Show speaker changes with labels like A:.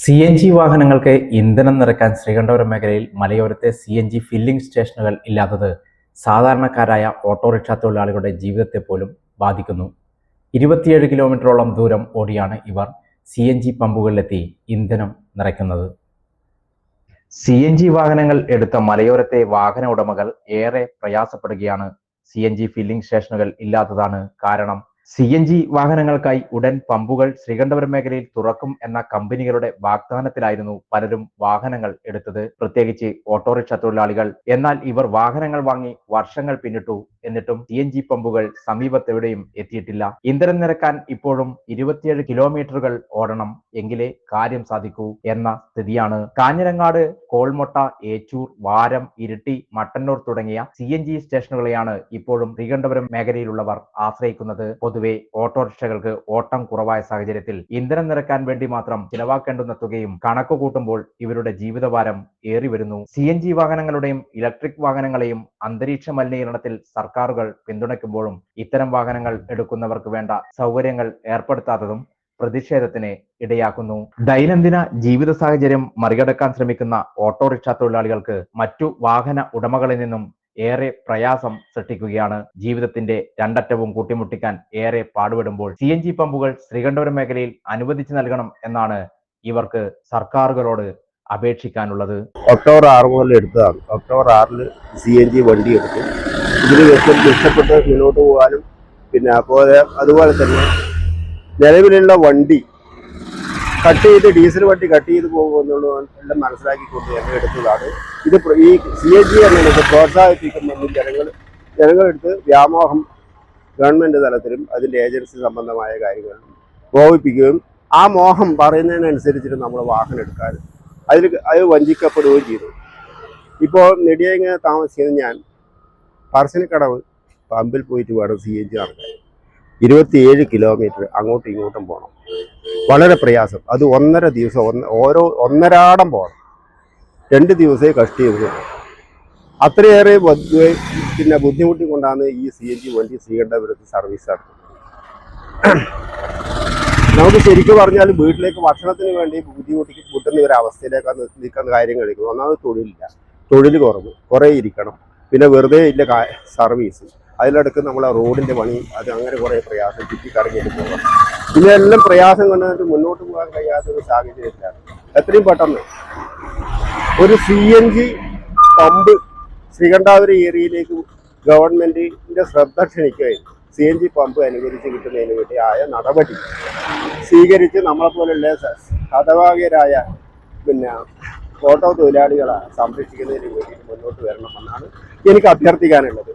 A: C N G വാഹനങ്ങൾക്ക് ഇന്ധനം നിറയ്ക്കാൻ ശ്രീകണ്ഠപുരം മേഖലയിൽ മലയോരത്തെ സി എൻ ജി ഫില്ലിംഗ് സ്റ്റേഷനുകൾ ഇല്ലാത്തത് സാധാരണക്കാരായ ഓട്ടോറിക്ഷ തൊഴിലാളികളുടെ ജീവിതത്തെ പോലും ബാധിക്കുന്നു. ഇരുപത്തിയേഴ് കിലോമീറ്ററോളം ദൂരം ഓടിയാണ് ഇവർ സി എൻ ജി പമ്പുകളിലെത്തി ഇന്ധനം നിറയ്ക്കുന്നത്. സി എൻ ജി വാഹനങ്ങൾ എടുത്ത മലയോരത്തെ വാഹന ഉടമകൾ ഏറെ പ്രയാസപ്പെടുകയാണ്. സി എൻ ജി ഫില്ലിംഗ് സ്റ്റേഷനുകൾ ഇല്ലാത്തതാണ് കാരണം. സി എൻ ജി വാഹനങ്ങൾക്കായി ഉടൻ പമ്പുകൾ ശ്രീകണ്ഠപുരം മേഖലയിൽ തുറക്കും എന്ന കമ്പനികളുടെ വാഗ്ദാനത്തിലായിരുന്നു പലരും വാഹനങ്ങൾ എടുത്തത്. പ്രത്യേകിച്ച് ഓട്ടോറിക്ഷ തൊഴിലാളികൾ. എന്നാൽ ഇവർ വാഹനങ്ങൾ വാങ്ങി വർഷങ്ങൾ പിന്നിട്ടു. എന്നിട്ടും സി എൻ ജി പമ്പുകൾ സമീപത്തെവിടെയും എത്തിയിട്ടില്ല. ഇന്ധനം നിരക്കാൻ ഇപ്പോഴും ഇരുപത്തിയേഴ് കിലോമീറ്ററുകൾ ഓടണം എങ്കിലേ കാര്യം സാധിക്കൂ എന്ന സ്ഥിതിയാണ്. കാഞ്ഞിരങ്ങാട് കോൾമൊട്ട ഏച്ചൂർ വാരം ഇരിട്ടി മട്ടന്നൂർ തുടങ്ങിയ സി എൻ ജി സ്റ്റേഷനുകളെയാണ് ഇപ്പോഴും ശ്രീകണ്ഠപുരം മേഖലയിലുള്ളവർ ആശ്രയിക്കുന്നത്. പൊതുവെ ഓട്ടോറിക്ഷകൾക്ക് ഓട്ടം കുറവായ സാഹചര്യത്തിൽ ഇന്ധനം നിറക്കാൻ വേണ്ടി മാത്രം ചിലവാക്കേണ്ടുന്ന തുകയും കണക്ക് കൂട്ടുമ്പോൾ ഇവരുടെ ജീവിതഭാരം ഏറി വരുന്നു. സി എൻ ജി വാഹനങ്ങളുടെയും ഇലക്ട്രിക് വാഹനങ്ങളെയും അന്തരീക്ഷ മലിനീകരണത്തിൽ സർക്കാരുകൾ പിന്തുണയ്ക്കുമ്പോഴും ഇത്തരം വാഹനങ്ങൾ എടുക്കുന്നവർക്ക് വേണ്ട സൗകര്യങ്ങൾ ഏർപ്പെടുത്താത്തതും പ്രതിഷേധത്തിന് ഇടയാക്കുന്നു. ദൈനംദിന ജീവിത സാഹചര്യം മറികടക്കാൻ ശ്രമിക്കുന്ന ഓട്ടോറിക്ഷ തൊഴിലാളികൾക്ക് മറ്റു വാഹന ഉടമകളിൽ നിന്നും ഏറെ പ്രയാസം സൃഷ്ടിക്കുകയാണ്. ജീവിതത്തിന്റെ രണ്ടറ്റവും കൂട്ടിമുട്ടിക്കാൻ ഏറെ പാടുപെടുമ്പോൾ സി എൻ ജി പമ്പുകൾ ശ്രീകണ്ഠപുരം മേഖലയിൽ അനുവദിച്ചു നൽകണം എന്നാണ് ഇവർക്ക് സർക്കാരുകളോട് അപേക്ഷിക്കാനുള്ളത്.
B: ഒക്ടോബർ ആറ് മുതൽ എടുത്തതാണ്. ഒക്ടോബർ ആറിൽ സി എൻ ജി വണ്ടി എടുത്തു. ഇതിൽ ഇഷ്ടപ്പെട്ട് മുന്നോട്ട് പോകാനും പിന്നെ അപ്പോൾ അതുപോലെ തന്നെ നിലവിലുള്ള വണ്ടി കട്ട് ചെയ്ത് ഡീസൽ വണ്ടി കട്ട് ചെയ്ത് പോകുമെന്നുള്ള എല്ലാം മനസ്സിലാക്കിക്കൊണ്ട് ഞങ്ങൾ എടുത്തതാണ്. ഇത് ഈ സി എ ജി എന്നുള്ളത് പ്രോത്സാഹിപ്പിക്കുന്ന ജനങ്ങൾ ജനങ്ങളെടുത്ത് വ്യാമോഹം ഗവൺമെന്റ് തലത്തിലും അതിന്റെ ഏജൻസി സംബന്ധമായ കാര്യങ്ങളും ബോധിപ്പിക്കുകയും ആ മോഹം പറയുന്നതിനനുസരിച്ചിട്ട് നമ്മൾ വാഹനം എടുക്കാനും അതിൽ അത് വഞ്ചിക്കപ്പെടുകയും ചെയ്തു. ഇപ്പോൾ നെടിയങ്ങ് താമസിക്കുന്ന ഞാൻ പറശ്ശിനിക്കടവ് പമ്പിൽ പോയിട്ട് വേണം സി എൻ ജി നടക്കാൻ. ഇരുപത്തിയേഴ് കിലോമീറ്റർ അങ്ങോട്ടും ഇങ്ങോട്ടും പോകണം. വളരെ പ്രയാസം. അത് ഒന്നര ദിവസം ഒന്ന് ഓരോ ഒന്നരാടം പോകണം രണ്ട് ദിവസമേ കഷ്ടി അത്രയേറെ പിന്നെ ബുദ്ധിമുട്ടി കൊണ്ടാണ് ഈ സി എൻ ജി വണ്ടി ശ്രീകണ്ഠപുരത്ത് സർവീസ് നടത്തുന്നത് നമുക്ക് ശരിക്കും പറഞ്ഞാൽ വീട്ടിലേക്ക് ഭക്ഷണത്തിന് വേണ്ടി ബുദ്ധിമുട്ടി മുട്ടുന്ന ഒരു അവസ്ഥയിലേക്കാണ് നിൽക്കുന്ന കാര്യം കാര്യങ്ങൾ ഒന്നാമത് തൊഴിലില്ല. തൊഴിൽ കുറവ് കുറേ ഇരിക്കണം. പിന്നെ വെറുതെ ഇല്ല സർവീസ് അതിലടക്ക് ആ റോഡിന്റെ പണി അത് അങ്ങനെ കുറേ പ്രയാസം ചുറ്റിക്കറങ്ങിയിട്ട് പിന്നെ എല്ലാം പ്രയാസം കണ്ടിട്ട് മുന്നോട്ട് പോകാൻ കഴിയാത്ത ഒരു സാഹചര്യത്തിലാണ്. എത്രയും പെട്ടെന്ന് ഒരു C N G pump Sreekandapuram ഏരിയയിലേക്ക് ഗവൺമെന്റിന്റെ ശ്രദ്ധ ക്ഷണിക്കുകയും സി എൻ ജി പമ്പ് അനുവദിച്ച് കിട്ടുന്നതിന് വേണ്ടി ആയ നടപടി സ്വീകരിച്ച് നമ്മളെ പോലെയുള്ള ഹതഭാഗ്യരായ പിന്നെ ഓട്ടോ തൊഴിലാളികളെ സംരക്ഷിക്കുന്നതിന് വേണ്ടി മുന്നോട്ട് വരണമെന്നാണ് എനിക്ക് അഭ്യർത്ഥിക്കാനുള്ളത്.